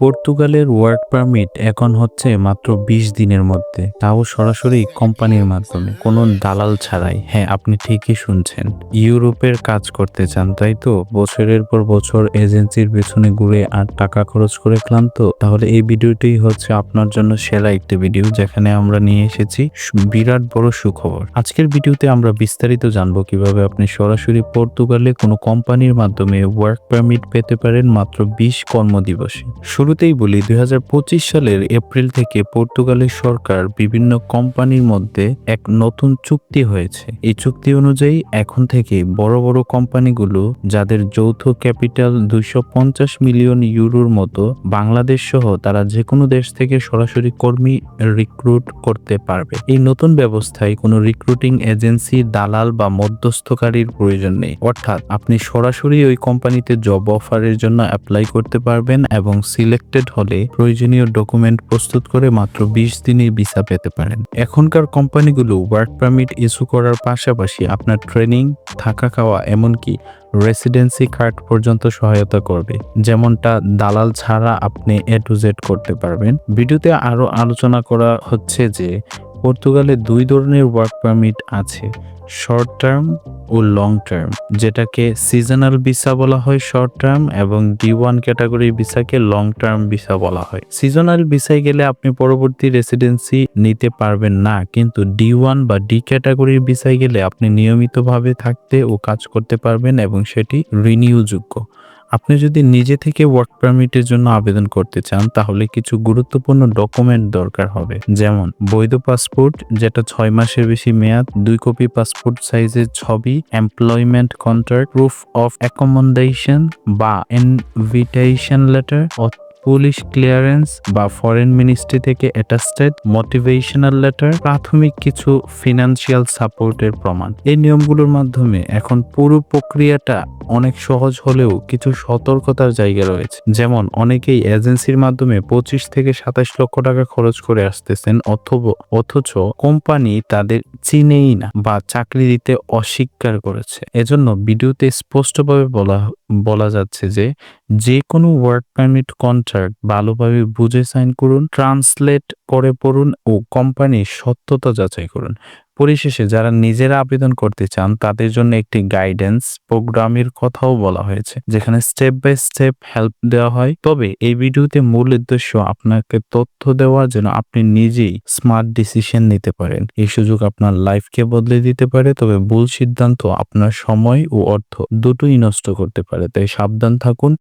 পর্তুগালের work permit এখন হচ্ছে মাত্র বিশ দিনের মধ্যে। তাও সরাসরি কোম্পানির মাধ্যমে। কোনো দালাল ছাড়াই। হ্যাঁ আপনি ঠিকই শুনছেন। ইউরোপের কাজ করতে চান, তাই তো? বছরের পর বছর এজেন্সির পেছনে ঘুরে আর টাকা খরচ করে ক্লান্ত? তাহলে এই ভিডিওটি হচ্ছে আপনার জন্য সেরা একটি ভিডিও, যেখানে আমরা নিয়ে এসেছি বিরাট বড় সুখবর। আজকের ভিডিওতে আমরা বিস্তারিত জানব কীভাবে আপনি সরাসরি পর্তুগালে কোনো কোম্পানির মাধ্যমে ওয়ার্ক পারমিট পেতে পারেন মাত্র বিশ কর্মদিবসে। শুরুতেই বলি, দুই হাজার পঁচিশ সালের এপ্রিল থেকে পর্তুগালের সরকার বিভিন্ন কোম্পানির মধ্যে এক নতুন চুক্তি হয়েছে। এই চুক্তি অনুযায়ী এখন থেকে বড় বড় কোম্পানিগুলো, যাদের যৌথ ক্যাপিটাল দুইশো পঞ্চাশ মিলিয়ন ইউরোর মতো, বাংলাদেশ সহ তারা যে কোনো দেশ থেকে সরাসরি কর্মী রিক্রুট করতে পারবে। এই নতুন ব্যবস্থায় কোনো রিক্রুটিং এজেন্সি, দালাল বা মধ্যস্থকারীর প্রয়োজন নেই। অর্থাৎ আপনি সরাসরি ওই কোম্পানিতে জব অফারের জন্য অ্যাপ্লাই করতে পারবেন এবং সিলেক্টেড হলে প্রয়োজনীয় ডকুমেন্ট প্রস্তুত করে মাত্র বিশ দিনে ভিসা পেতে পারেন। এখনকার কোম্পানিগুলো ওয়ার্ক পারমিট ইস্যু করার পাশাপাশি আপনার ট্রেনিং থাকা খাওয়া এমনকি রেসিডেন্সি কার্ড পর্যন্ত সহায়তা করবে। যেমনটা দালাল ছাড়া আপনি এ টু জেড করতে পারবেন। ভিডিওতে আরও আলোচনা করা হচ্ছে যে, পর্তুগালে দুই ধরনের ওয়ার্ক পারমিট আছে। শর্ট টার্ম ও লং টার্ম যেটাকে সিজনাল ভিসা বলা হয় শর্ট টার্ম এবং ডি ওয়ান ক্যাটাগরি ভিসাকে লং টার্ম ভিসা বলা হয়। সিজনাল ভিসায় গেলে আপনি পরবর্তী রেসিডেন্সি নিতে পারবেন না, কিন্তু ডি ওয়ান বা ডি ক্যাটাগরির ভিসায় গেলে আপনি নিয়মিতভাবে থাকতে ও কাজ করতে পারবেন এবং সেটি রিনিউযোগ্য আপনি যদি নিজে থেকে ওয়ার্ক পারমিটের জন্য আবেদন করতে চান, তাহলে কিছু গুরুত্বপূর্ণ ডকুমেন্ট দরকার হবে। যেমন, বৈধ পাসপোর্ট যেটা ছয় মাসের বেশি মেয়াদ, দুই কপি পাসপোর্ট সাইজের ছবি employment contract proof of accommodation বা ইনভিটেশন লেটার পুলিশ ক্লিয়ারেন্স বা ফরেন মিনিস্ট্রি থেকে অ্যাটাস্টেড মোটিভেশনাল লেটার প্রাথমিক কিছু ফিনান্সিয়াল সাপোর্টের প্রমাণ। এই নিয়মগুলোর মাধ্যমে এখন পুরো প্রক্রিয়াটা অনেক সহজ হলেও কিছু সতর্কতার জায়গা রয়েছে। যেমন, অনেকেই এজেন্সির মাধ্যমে পঁচিশ থেকে সাতাশ লক্ষ টাকা খরচ করে আসতেছেন অথবা, অথচ কোম্পানি তাদের চিনেই না বা চাকরি দিতে অস্বীকার করেছে। এজন্য ভিডিওতে স্পষ্টভাবে বলা বলা যাচ্ছে যে যে কোনো ওয়ার্ক পারমিট কন্ট্রাক্ট ভালোভাবে বুঝে সাইন করুন, ট্রান্সলেট করে পড়ুন ও কোম্পানির সত্যতা যাচাই করুন। পরিশেষে যারা নিজেরা আবেদন করতে চান, তাদের জন্য একটি গাইডেন্স প্রোগ্রামের কথাও বলা হয়েছে, যেখানে স্টেপ বাই স্টেপ হেল্প দেওয়া হয়। তবে এই ভিডিওতে মূল উদ্দেশ্য আপনাকে তথ্য দেওয়া যেন আপনি নিজেই স্মার্ট ডিসিশন নিতে পারেন। এই সুযোগ আপনার লাইফকে বদলে দিতে পারে, তবে ভুল সিদ্ধান্ত আপনার সময় ও অর্থ দুটোই নষ্ট করতে পারে। তাই সাবধান থাকুন